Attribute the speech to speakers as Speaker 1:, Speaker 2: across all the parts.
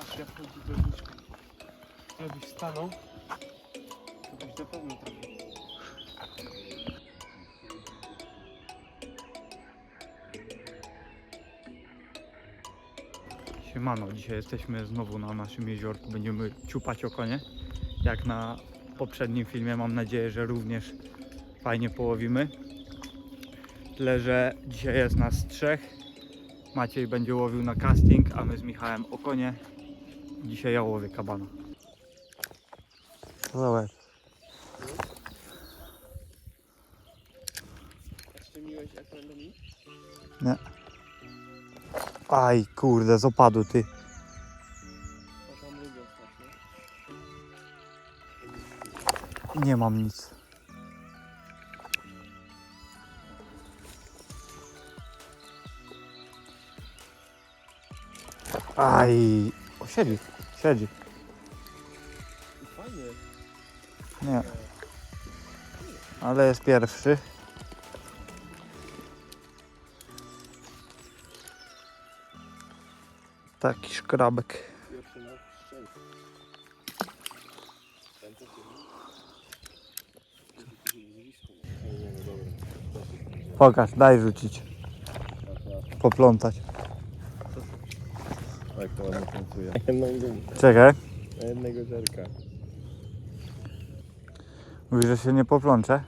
Speaker 1: Patrz jak chodzi do niczka. Jakbyś stanął, to byś na pewno trafił.
Speaker 2: Siemano, dzisiaj jesteśmy znowu na naszym jeziorku. Będziemy ciupać okonie. Jak na poprzednim filmie, mam nadzieję, że również fajnie połowimy. Tyle, że dzisiaj jest nas trzech. Maciej będzie łowił na casting, a my z Michałem okonie. Dzisiaj ja łowię kabana.
Speaker 1: Jak będą mi?
Speaker 2: Aj, kurde, z opadu ty. Nie mam nic. Aj, o, siedzi,
Speaker 1: fajnie.
Speaker 2: Nie. Ale jest pierwszy. Taki szkrabek. Pokaż, daj rzucić. Poplątać.
Speaker 1: Tak to ładnie pracuje. Jedną gumę.
Speaker 2: Czekaj.
Speaker 1: Na jednego zerka.
Speaker 2: Mówisz, że się nie poplączę?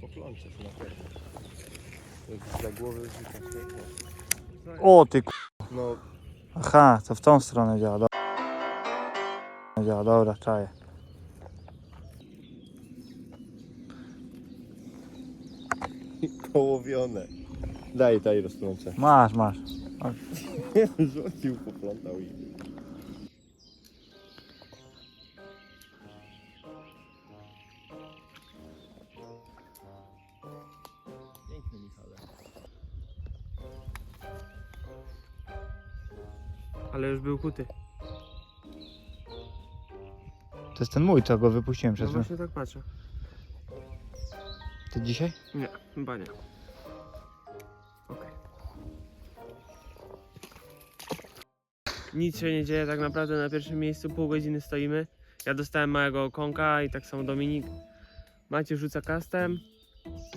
Speaker 1: Poplączesz na pewno. Jak za głowę rzucasz, nie?
Speaker 2: O ty k...
Speaker 1: No,
Speaker 2: Aha, to w tą stronę działa. Dobra, działa, dobra, czaję.
Speaker 1: połowione. Daj, daj rosnące.
Speaker 2: Masz, masz.
Speaker 1: Rzucił, poplątał i... Piękny Michale.
Speaker 3: Ale już był kuty.
Speaker 2: To jest ten mój, co go wypuściłem
Speaker 3: No
Speaker 2: przez
Speaker 3: właśnie tak patrzę.
Speaker 2: To dzisiaj?
Speaker 3: Nie, chyba nie. Nic się nie dzieje tak naprawdę na pierwszym miejscu, pół godziny stoimy. Ja dostałem małego okonka i tak samo Dominik. Macie rzuca kastem.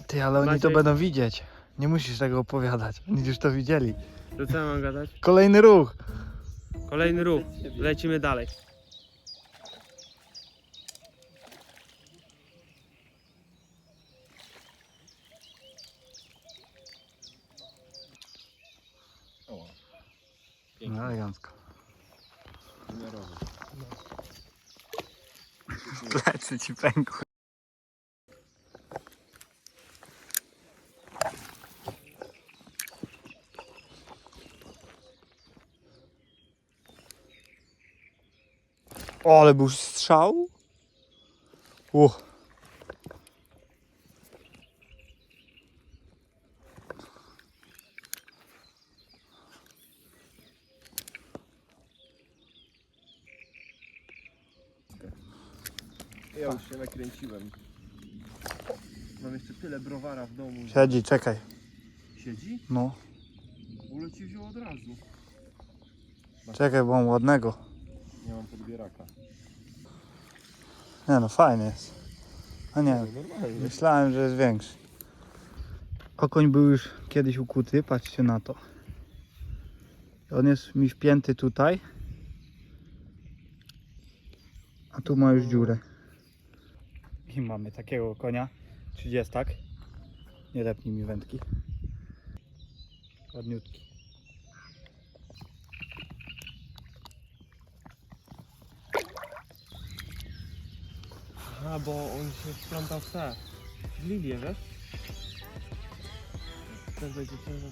Speaker 2: Ty, ale oni to będą widzieć. Nie musisz tego opowiadać. Oni już to widzieli.
Speaker 3: To co ja mam gadać?
Speaker 2: Kolejny ruch.
Speaker 3: Kolejny ruch. Lecimy dalej.
Speaker 1: O,
Speaker 2: No elegancko.
Speaker 1: Wymiarowy.
Speaker 2: Plecy ci pękły. O, ale był strzał? Uch.
Speaker 1: Ja już się nakręciłem. Mam jeszcze tyle browara w domu.
Speaker 2: Siedzi, czekaj.
Speaker 1: Siedzi?
Speaker 2: No,
Speaker 1: Ule ci wziął od razu.
Speaker 2: czekaj, bo mam ładnego.
Speaker 1: Nie mam podbieraka.
Speaker 2: Nie no, fajny jest. A nie,
Speaker 1: No, normalnie.
Speaker 2: myślałem, że jest większy. Okoń był już kiedyś ukuty, patrzcie na to. On jest mi wpięty tutaj. A tu ma już dziurę. I mamy takiego konia. 30. Nie lepnij mi wędki. Ładniutki.
Speaker 3: A, bo on się wplątał w te. W lilię, wiesz? Ten będzie ciężar.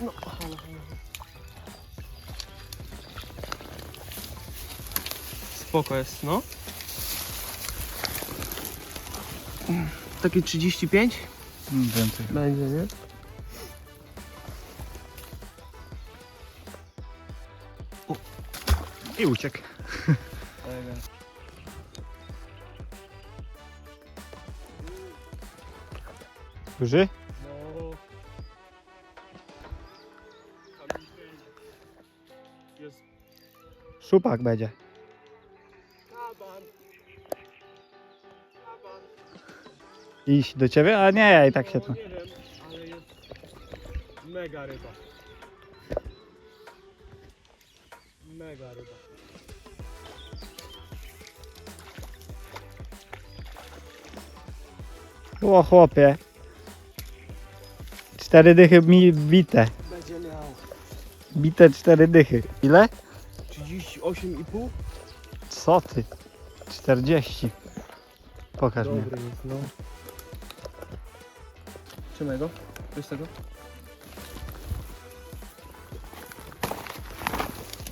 Speaker 3: No, halo, halo. Spoko jest, no. Takie 35
Speaker 2: Mm, Więcej.
Speaker 3: będzie, nie?
Speaker 2: I uciekł. Duży? Szupak będzie. Iść do ciebie? A nie, ja i tak się tu.
Speaker 3: Nie wiem, ale jest mega ryba. Mega ryba.
Speaker 2: O chłopie. Cztery dychy mi bite.
Speaker 3: Będzie miał
Speaker 2: Bite cztery dychy. Ile?
Speaker 3: 38,5?
Speaker 2: Co ty? 40. Pokaż mi.
Speaker 3: Dobry jest, no. Trzymaj go. Weź tego.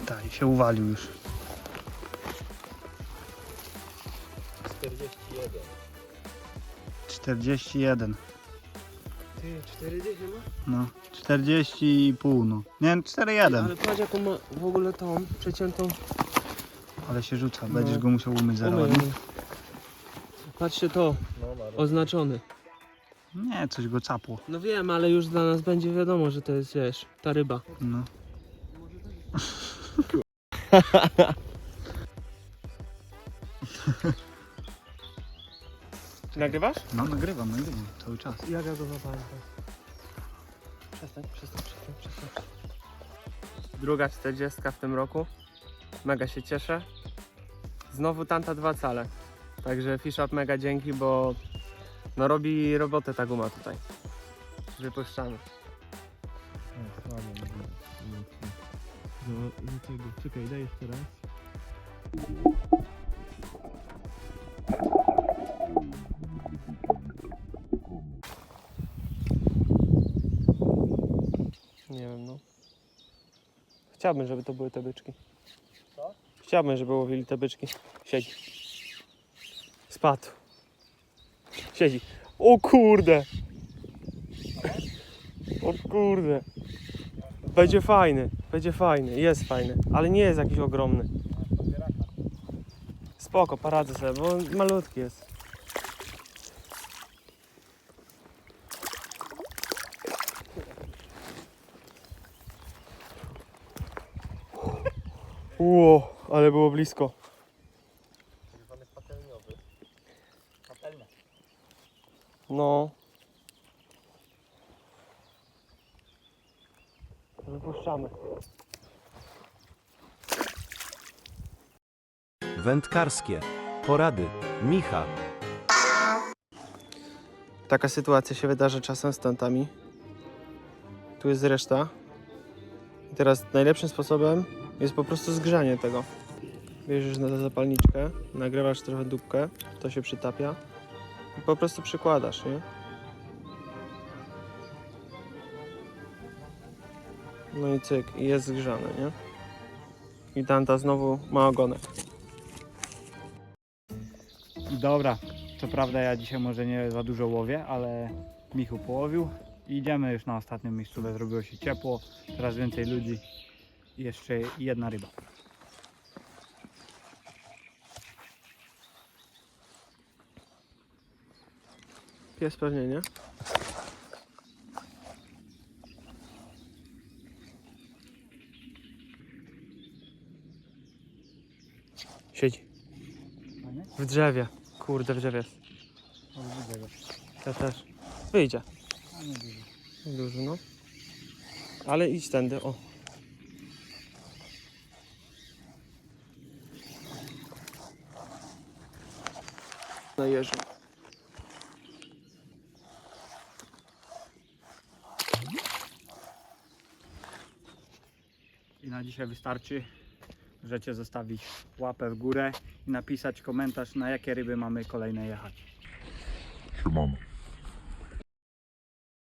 Speaker 2: Tak, się uwalił już.
Speaker 3: 41.
Speaker 2: 41.
Speaker 3: Ty, 4 dychy ma?
Speaker 2: No. 40,5 no. Nie, 4,1.
Speaker 3: Ale patrz jaką ma w ogóle tą przeciętą
Speaker 2: Ale się rzuca.
Speaker 3: No.
Speaker 2: Będziesz go musiał umyć zaraz.
Speaker 3: umyj,
Speaker 2: ładnie.
Speaker 3: umyj. Patrzcie to, oznaczony.
Speaker 2: Nie, coś go capło.
Speaker 3: No wiem, ale już dla nas będzie wiadomo, że to jest, wiesz, ta ryba.
Speaker 2: No.
Speaker 3: Nagrywasz?
Speaker 2: No nagrywam, nagrywam cały czas.
Speaker 3: Jak ja go zapamiętam? Przestań, przestań, przestań, przestań. Druga 40 w tym roku. Mega się cieszę. Znowu tanta dwa cale. Także Fish Up mega dzięki, bo no robi robotę ta guma tutaj. Wypuszczamy. No, tego, czekaj, daj jeszcze raz. Chciałbym, żeby to były te byczki.
Speaker 1: Co?
Speaker 3: Chciałbym, żeby łowili te byczki. Siedzi. Spadł. Siedzi. O kurde! O kurde! Będzie fajny, będzie fajny, jest fajny, ale nie jest jakiś ogromny. Spoko, poradzę sobie, bo malutki jest. Ło, ale było blisko.
Speaker 1: Zwany patelniowy. Patelnia.
Speaker 3: No. Wypuszczamy.
Speaker 4: Wędkarskie. Porady. Micha.
Speaker 3: Taka sytuacja się wydarza czasem z tantami. Tu jest reszta. I teraz najlepszym sposobem jest po prostu zgrzanie tego. Bierzesz na zapalniczkę, nagrywasz trochę dupkę, to się przytapia i po prostu przykładasz, nie? No i cyk, i jest zgrzane, nie? I tanta znowu ma ogonek.
Speaker 2: Dobra, co prawda ja dzisiaj może nie za dużo łowię, ale Michu połowił. Idziemy już na ostatnią miejscówkę, zrobiło się ciepło, coraz więcej ludzi jeszcze jedna ryba.
Speaker 3: Pies pewnie, nie? Siedzi. W drzewie. Kurde, w drzewie jest. Ja też. Wyjdzie.
Speaker 2: A nie duży.
Speaker 3: Duży, no. Ale idź tędy, o. Na jeżu.
Speaker 2: I na dzisiaj wystarczy. Możecie zostawić łapę w górę i napisać komentarz, na jakie ryby mamy kolejne jechać.
Speaker 5: Siemano.